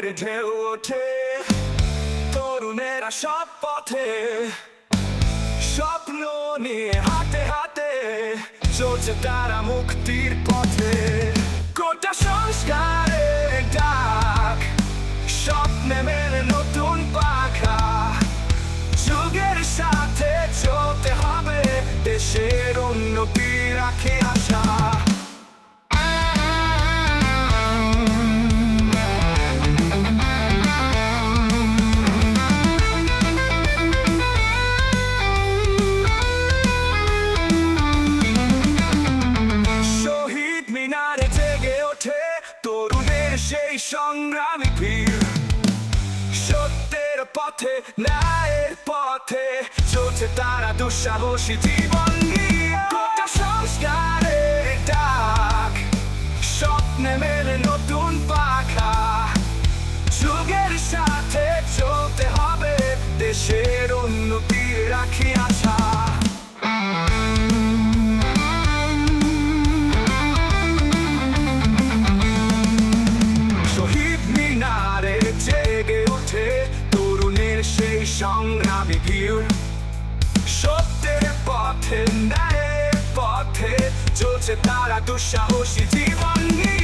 ঢেউ ওঠে। তরুণেরা সব পথে, স্বপ্ন নিয়ে হাতে হাতে চলছে তারা মুক্তির পথে। গোটা সংস্কারের ডাক, স্বপ্নে মেলে নতুন পাখা। যুগের সাথে চলতে হবে, দেশের উন্নতি রাখে আশা। তরুণের সেই সংগ্রামী ভিড়। সত্যের পথে, ন্যায়ের পথে চলছে তারা দুঃসাহসী জীবন নিয়ে। সংস্কারের ডাক, স্বপ্নে মেলে নতুন পাখা। যুগের সাথে চলতে হবে, দেশের উন্নতি রাখি সংগ্রামী ভিড় সত্যের পথে ন্যায়ের পথে চলছে তারা দুঃসাহসী জীবন নিয়ে।